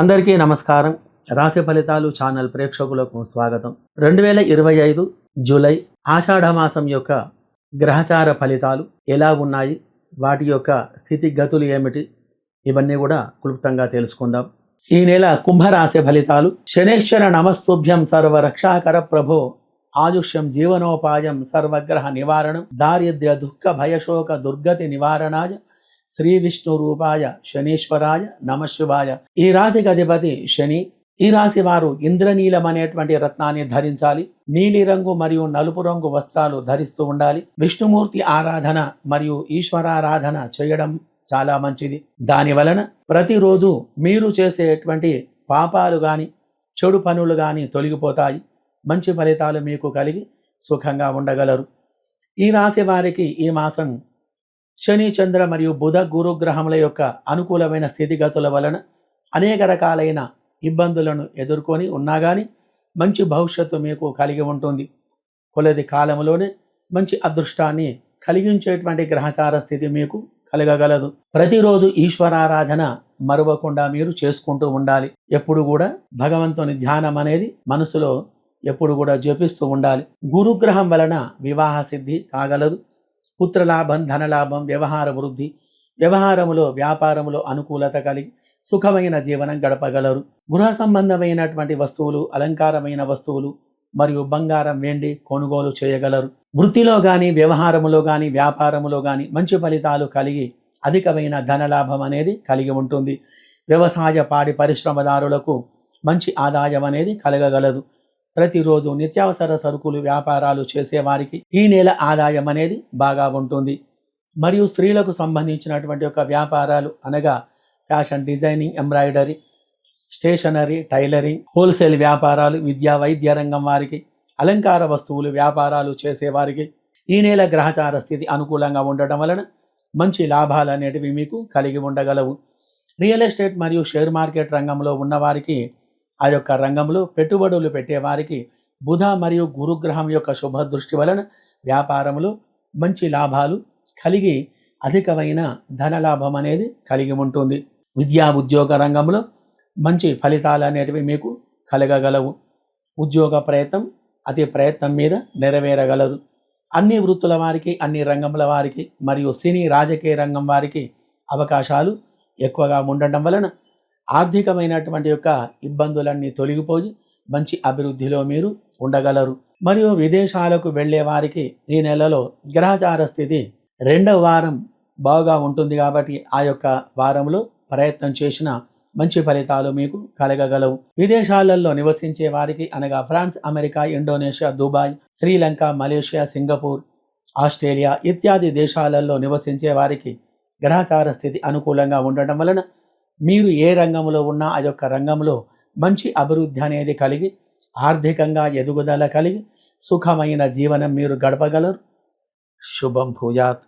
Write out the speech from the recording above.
అందరికీ నమస్కారం. రాశి ఫలితాలు ఛానల్ ప్రేక్షకులకు స్వాగతం. రెండు వేల ఇరవై ఐదు జూలై ఆషాఢ మాసం యొక్క గ్రహచార ఫలితాలు ఎలా ఉన్నాయి? వాటి యొక్క స్థితిగతులు ఏమిటి? ఇవన్నీ కూడా క్లుప్తంగా తెలుసుకుందాం. ఈ నెల కుంభరాశి ఫలితాలు. శనేశ్వర నమస్తుభ్యం సర్వ రక్షాకర ప్రభో ఆయుష్యం జీవనోపాయం సర్వగ్రహ నివారణం దారిద్ర్య దుఃఖ భయశోక దుర్గతి నివారణాయ శ్రీ విష్ణు రూపాయ శనీశ్వరాయ నమశివాయ ఈ రాశికి అధిపతి శని ఈ రాశి వారు ఇంద్రనీలం అనేటువంటి రత్నాన్ని ధరించాలి. నీలి రంగు మరియు నలుపు రంగు వస్త్రాలు ధరిస్తూ ఉండాలి. విష్ణుమూర్తి ఆరాధన మరియు ఈశ్వరారాధన చేయడం చాలా మంచిది. దాని వలన ప్రతిరోజు మీరు చేసేటువంటి పాపాలు గాని చెడు పనులు గాని తొలగిపోతాయి. మంచి ఫలితాలు మీకు కలిగి సుఖంగా ఉండగలరు. ఈ రాశి వారికి ఈ మాసం శని చంద్ర మరియు బుధ గురు గ్రహముల యొక్క అనుకూలమైన స్థితిగతుల వలన అనేక రకాలైన ఇబ్బందులను ఎదుర్కొని ఉన్నా కానీ మంచి భవిష్యత్తు మీకు కలిగి ఉంటుంది. కొలది కాలంలోనే మంచి అదృష్టాన్ని కలిగించేటువంటి గ్రహచార స్థితి మీకు కలగగలదు. ప్రతిరోజు ఈశ్వరారాధన మరవకుండా మీరు చేసుకుంటూ ఉండాలి. ఎప్పుడు కూడా భగవంతుని ధ్యానం అనేది మనసులో ఎప్పుడు కూడా జపిస్తూ ఉండాలి. గురుగ్రహం వలన వివాహ సిద్ధి కాగలదు. పుత్రలాభం ధనలాభం వ్యవహార వృద్ధి వ్యవహారములో వ్యాపారములో అనుకూలత కలిగి సుఖమైన జీవనం గడపగలరు. గృహ సంబంధమైనటువంటి వస్తువులు అలంకారమైన వస్తువులు మరియు బంగారం వెండి కొనుగోలు చేయగలరు. వృత్తిలో కానీ వ్యవహారములో కానీ వ్యాపారములో కానీ మంచి ఫలితాలు కలిగి అధికమైన ధనలాభం అనేది కలిగి ఉంటుంది. వ్యవసాయ పాడి పరిశ్రమదారులకు మంచి ఆదాయం అనేది కలగగలదు. ప్రతిరోజు నిత్యావసర సరుకులు వ్యాపారాలు చేసేవారికి ఈ నెల ఆదాయం అనేది బాగా ఉంటుంది. మరియు స్త్రీలకు సంబంధించినటువంటి ఒక వ్యాపారాలు అనగా fashion designing embroidery stationery tailoring wholesale వ్యాపారాలు విద్యా వైద్య రంగం వారికి అలంకార వస్తువులు వ్యాపారాలు చేసేవారికి ఈ నెల గ్రహచార స్థితి అనుకూలంగా ఉండటం వలన మంచి లాభాలు అనేటివి మీకు కలిగి ఉండగలవు. రియల్ ఎస్టేట్ మరియు షేర్ మార్కెట్ రంగంలో ఉన్నవారికి ఆ యొక్క రంగంలో పెట్టుబడులు పెట్టేవారికి బుధ మరియు గురుగ్రహం యొక్క శుభ దృష్టి వలన వ్యాపారంలో మంచి లాభాలు కలిగి అధికమైన ధనలాభం అనేది కలిగి ఉంటుంది. విద్యా ఉద్యోగ రంగంలో మంచి ఫలితాలు అనేటివి మీకు కలగగలవు. ఉద్యోగ ప్రయత్నం అతి ప్రయత్నం మీద నెరవేరగలదు. అన్ని వృత్తుల వారికి అన్ని రంగముల వారికి మరియు సినీ రాజకీయ రంగం వారికి అవకాశాలు ఎక్కువగా ఉండటం వలన ఆర్థికమైనటువంటి యొక్క ఇబ్బందులన్నీ తొలగిపోయి మంచి అభివృద్ధిలో మీరు ఉండగలరు. మరియు విదేశాలకు వెళ్ళే వారికి ఈ నెలలో గ్రహచార స్థితి రెండవ వారం బాగా ఉంటుంది కాబట్టి ఆ యొక్క వారంలో ప్రయత్నం చేసిన మంచి ఫలితాలు మీకు కలగగలవు. విదేశాలలో నివసించే వారికి అనగా France America Indonesia Dubai Sri Lanka Malaysia Singapore Australia ఇత్యాది దేశాలలో నివసించే వారికి గ్రహచార స్థితి అనుకూలంగా ఉండటం వలన మీరు ఏ రంగంలో ఉన్నా ఆ యొక్క రంగంలో మంచి అభివృద్ధి అనేది కలిగి ఆర్థికంగా ఎదుగుదల కలిగి సుఖమైన జీవనం మీరు గడపగలరు. శుభం భూయాత్.